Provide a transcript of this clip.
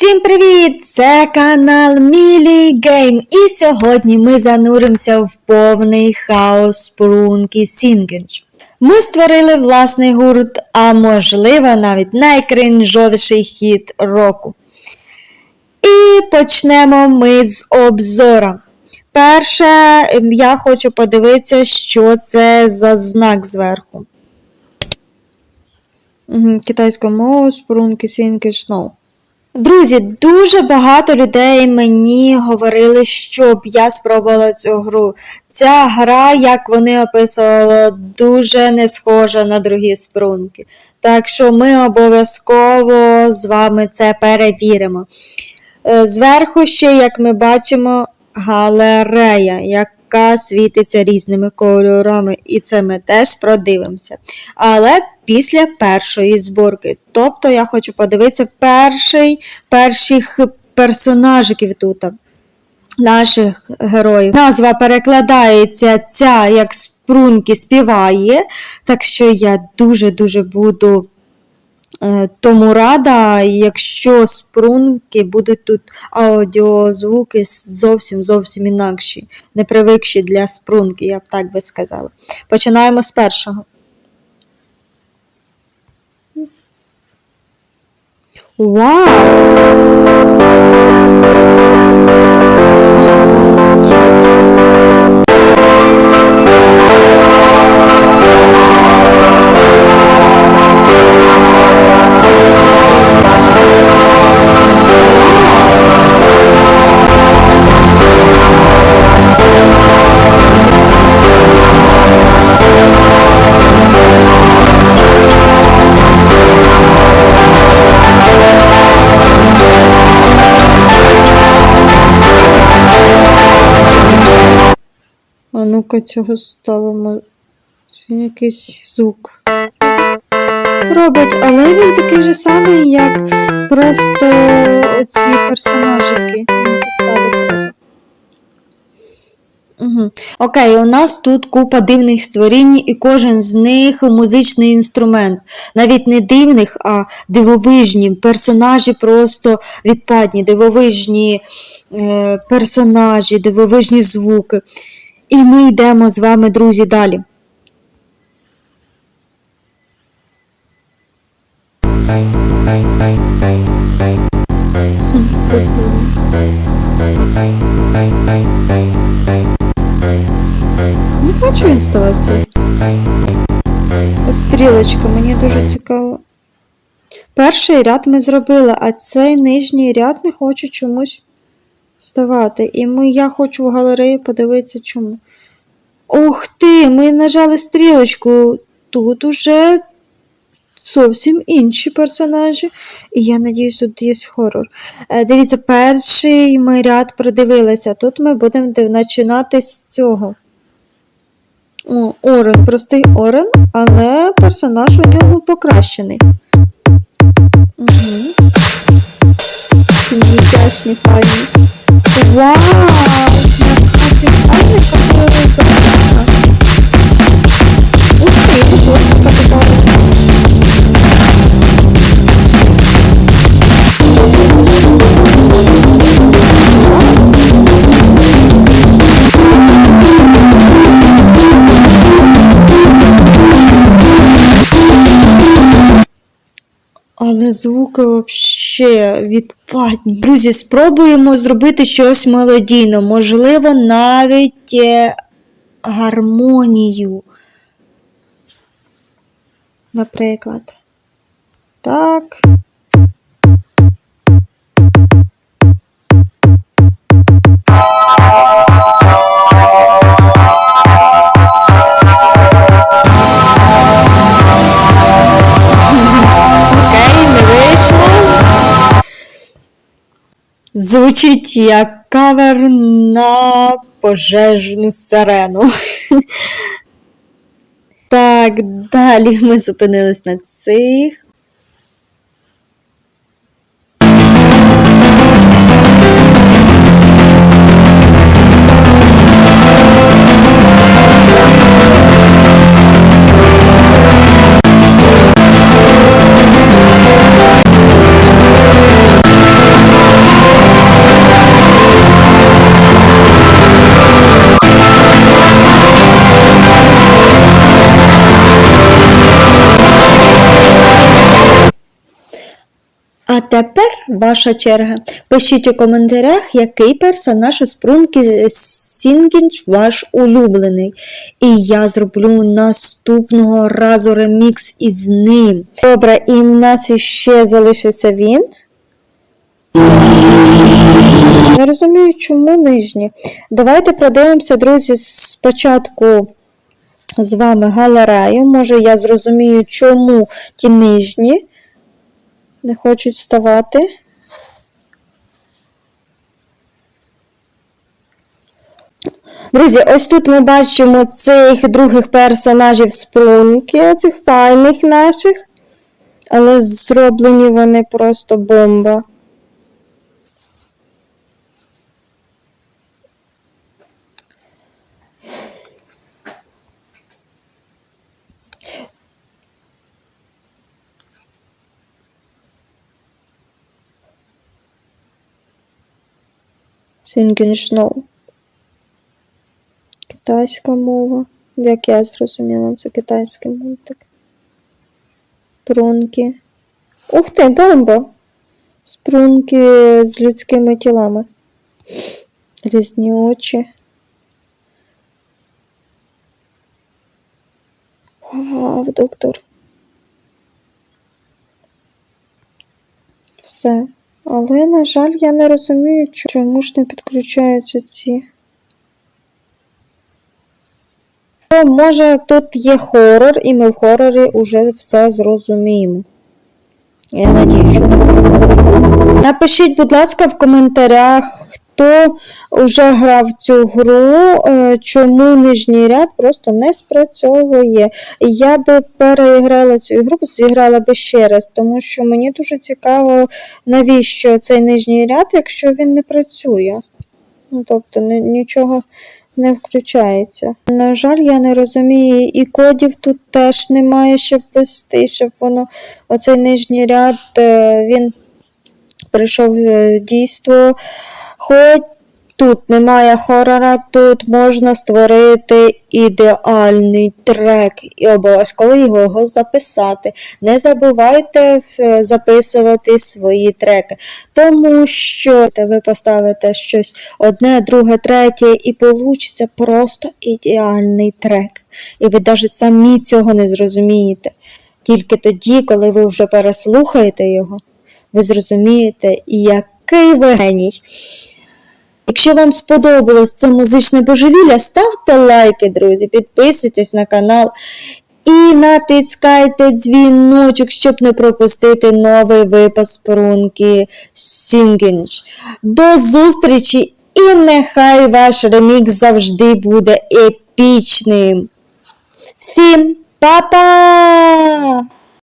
Всім привіт! Це канал Мілі Гейм. І сьогодні ми зануримося в повний хаос спрунки Сінгенж. Ми створили власний гурт, а можливо навіть найкринжовіший хіт року. І почнемо ми з обзора. Перше, я хочу подивитися, що це за знак зверху. Китайська мова, спрунки Сінки Шноу. Друзі, дуже багато людей мені говорили, щоб я спробувала цю гру. Ця гра, як вони описували, дуже не схожа на другі спрунки. Так що ми обов'язково з вами це перевіримо. Е, Зверху ще, як ми бачимо, галерея, яка світиться різними кольорами, і це ми теж продивимося. Але після першої зборки. Тобто я хочу подивитися перший, перших персонажиків тут. Наших героїв. Назва перекладається ця, як спрунки співає. Так що я дуже-дуже буду е, тому рада, якщо спрунки будуть тут аудіозвуки зовсім зовсім інакші, не привикші для спрунки, я б так би сказала. Починаємо з першого. Вау! Ну-ка цього ставимо. Він якийсь звук. Робить, але він такий же самий, як просто оці персонажики. Угу. Окей, у нас тут купа дивних створінь, і кожен з них музичний інструмент. Навіть не дивних, а дивовижні. Персонажі просто відпадні, дивовижні е, персонажі, дивовижні звуки. І ми йдемо з вами, друзі, далі. Не хочу інсталацію. Стрілочка, мені дуже цікаво. Перший ряд ми зробили, а цей нижній ряд не хочу чомусь вставати. І ми, я хочу в галерею подивитися чому. Ух ти! Ми нажали стрілочку. Тут уже зовсім інші персонажі. І я надіюсь, тут є хорор. Е, Дивіться, перший ми ряд продивилися. Тут ми будемо починати з цього. О, Орен, простий Орен, але персонаж у нього покращений. Угу. Нічашні файні. Вау! Нафіг файна записана. Ух ти, просто подобало. Але звуки взагалі відпадні. Друзі, спробуємо зробити щось мелодійне, можливо, навіть е, гармонію. Наприклад. Так. Звучить як кавер на пожежну сирену. Так, далі ми зупинились на цих. Тепер ваша черга. Пишіть у коментарях, який персонаж із Прунки Сінгінч ваш улюблений. І я зроблю наступного разу ремікс із ним. Добре, і в нас іще залишився він. Не розумію, чому нижні. Давайте продивимося, друзі, спочатку з вами галерею. Може, я зрозумію, чому ті нижні не хочуть вставати. Друзі, ось тут ми бачимо цих других персонажів спрунки, цих файних наших. Але зроблені вони просто бомба. Singing Китайська мова. Як я зрозуміла, це китайський мультик. Спрунки. Ух ти, бомба! Спрунки з людськими тілами. Різні очі. Вау, доктор. Все. Але, на жаль, я не розумію, чому ж не підключаються ці. Може, тут є хорор, і ми в хорорі вже все зрозуміємо. Я надію, що не. Напишіть, будь ласка, в коментарях, хто вже грав цю гру, е, чому нижній ряд просто не спрацьовує. Я би переіграла цю ігру, зіграла би ще раз, тому що мені дуже цікаво, навіщо цей нижній ряд, якщо він не працює. Ну, тобто нічого не включається. На жаль, я не розумію, і кодів тут теж немає, щоб ввести, щоб воно оцей нижній ряд е, він прийшов в дійство. Хоч тут немає хорора, тут можна створити ідеальний трек і обов'язково його записати. Не забувайте е, записувати свої треки, тому що ви поставите щось одне, друге, третє, і получиться просто ідеальний трек. І ви навіть самі цього не зрозумієте. Тільки тоді, коли ви вже переслухаєте його, ви зрозумієте, який ви геній. Якщо вам сподобалось це музичне божевілля, ставте лайки, друзі, підписуйтесь на канал і натискайте дзвіночок, щоб не пропустити новий випуск Прунки Сінгінч. До зустрічі і нехай ваш ремікс завжди буде епічним. Всім па-па!